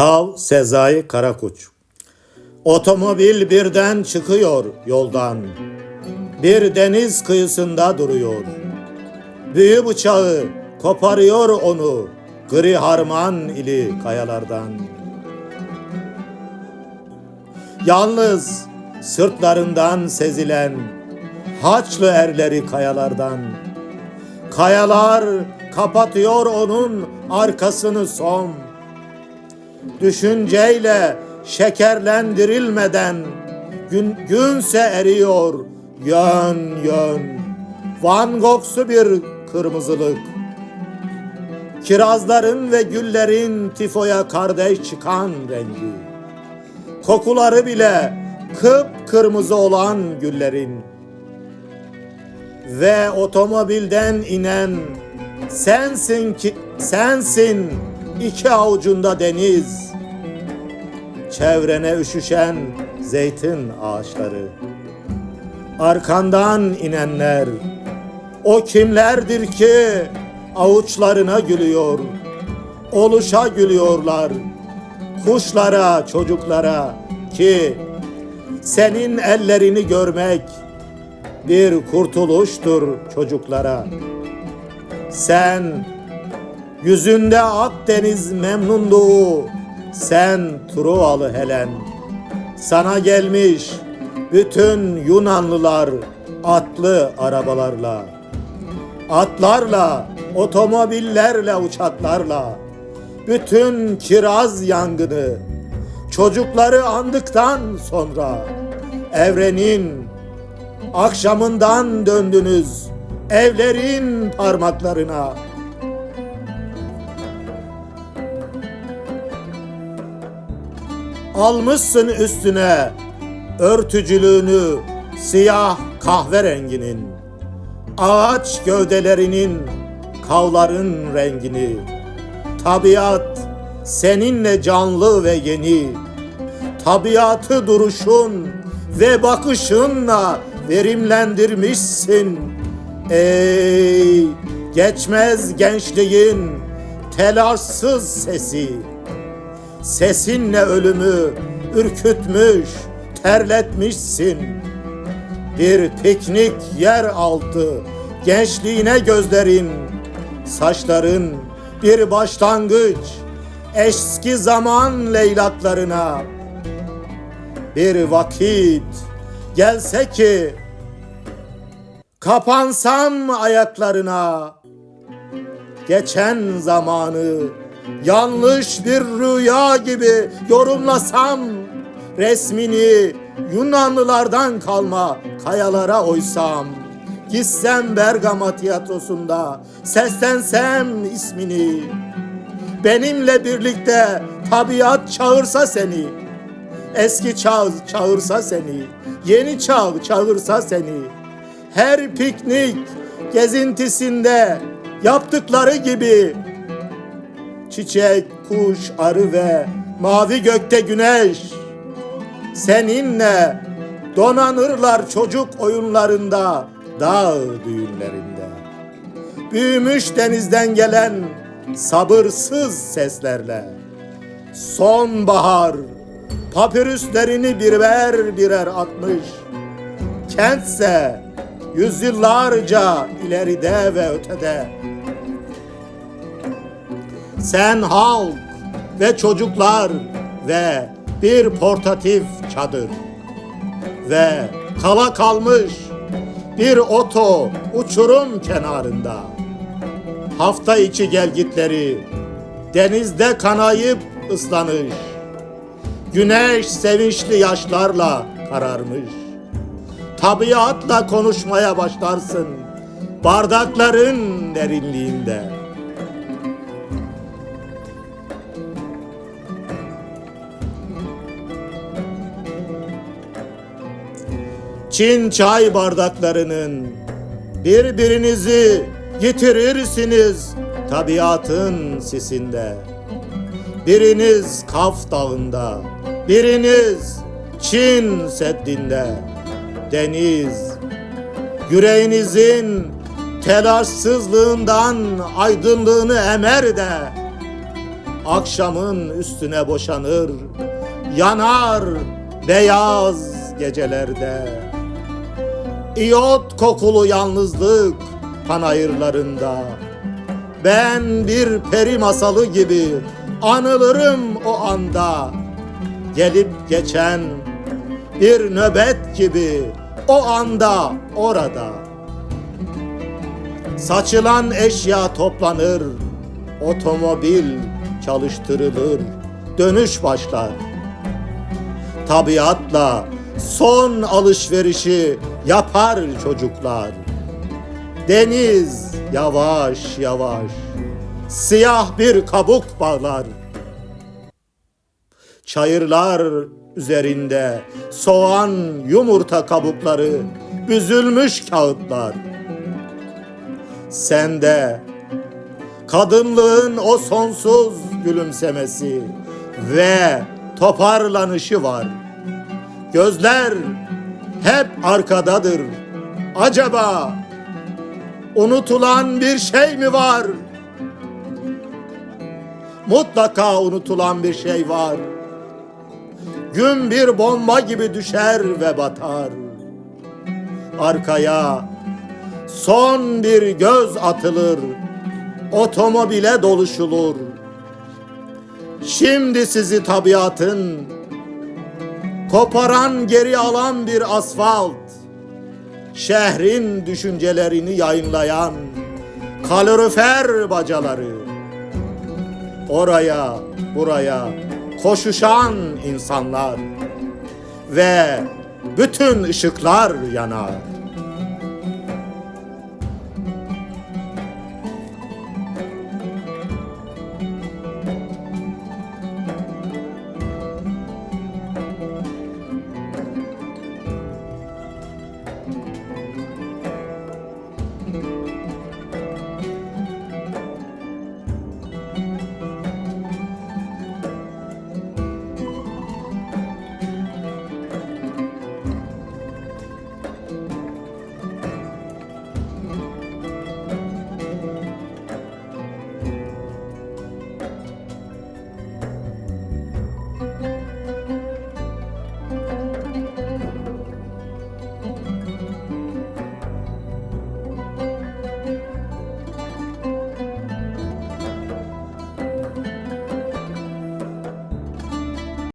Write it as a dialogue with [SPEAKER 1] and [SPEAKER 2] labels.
[SPEAKER 1] Kav Sezai Karakuç Otomobil birden çıkıyor yoldan. Bir deniz kıyısında duruyor. Büyü bıçağı koparıyor onu gri harman ili kayalardan. Yalnız sırtlarından sezilen haçlı erleri kayalardan. Kayalar kapatıyor onun arkasını son. Düşünceyle şekerlendirilmeden gün, günse eriyor yön yön. Van Gogh'su bir kırmızılık. Kirazların ve güllerin tifoya kardeş çıkan rengi. Kokuları bile kıpkırmızı olan güllerin. Ve otomobilden inen sensin ki sensin iki avucunda deniz. Çevrene üşüşen zeytin ağaçları. Arkandan inenler o kimlerdir ki avuçlarına gülüyor. Oluşa gülüyorlar. Kuşlara, çocuklara ki senin ellerini görmek bir kurtuluştur çocuklara. Sen yüzünde Akdeniz memnunluğu, sen Truvalı Helen. Sana gelmiş bütün Yunanlılar atlı arabalarla, atlarla, otomobillerle, uçaklarla, bütün kiraz yangını, çocukları andıktan sonra evrenin akşamından döndünüz evlerin parmaklarına. Almışsın üstüne örtücülüğünü siyah kahverenginin, ağaç gövdelerinin kavların rengini, tabiat seninle canlı ve yeni, tabiatı duruşun ve bakışınla verimlendirmişsin. Ey geçmez gençliğin telaşsız sesi, sesinle ölümü ürkütmüş, terletmişsin. Bir piknik yer altı gençliğine gözlerin, saçların bir başlangıç eski zaman leylaklarına bir vakit gelse ki kapansam ayaklarına. Geçen zamanı yanlış bir rüya gibi yorumlasam resmini Yunanlılardan kalma kayalara oysam gitsem Bergama tiyatrosunda seslensem ismini benimle birlikte tabiat çağırsa seni eski çağ çağırsa seni yeni çağ çağırsa seni her piknik gezintisinde yaptıkları gibi çiçek, kuş, arı ve mavi gökte güneş seninle donanırlar çocuk oyunlarında, dağ düğünlerinde. Büyümüş denizden gelen sabırsız seslerle sonbahar papirüslerini birer birer atmış. Kentse yüzyıllarca ileride ve ötede. Sen halk ve çocuklar ve bir portatif çadır ve kala kalmış bir oto uçurum kenarında. Hafta içi gelgitleri denizde kanayıp ıslanış. Güneş sevinçli yaşlarla kararmış. Tabiatla konuşmaya başlarsın bardakların derinliğinde. Çin çay bardaklarının birbirinizi yitirirsiniz tabiatın sisinde. Biriniz Kaf Dağı'nda, biriniz Çin Seddi'nde. Deniz, yüreğinizin telaşsızlığından aydınlığını emer de akşamın üstüne boşanır, yanar beyaz gecelerde. İyot kokulu yalnızlık panayırlarında. Ben bir peri masalı gibi anılırım o anda. Gelip geçen bir nöbet gibi o anda orada. Saçılan eşya toplanır, otomobil çalıştırılır, dönüş başlar. Tabiatla son alışverişi yapar çocuklar. Deniz yavaş yavaş siyah bir kabuk bağlar. Çayırlar üzerinde soğan yumurta kabukları büzülmüş kağıtlar. Sende kadınlığın o sonsuz gülümsemesi ve toparlanışı var. Gözler hep arkadadır. Acaba unutulan bir şey mi var? Mutlaka unutulan bir şey var. Gün bir bomba gibi düşer ve batar. Arkaya son bir göz atılır. Otomobile doluşulur. Şimdi sizi tabiatın koparan geri alan bir asfalt. Şehrin düşüncelerini yayınlayan kalorifer bacaları. Oraya, buraya koşuşan insanlar ve bütün ışıklar yanar.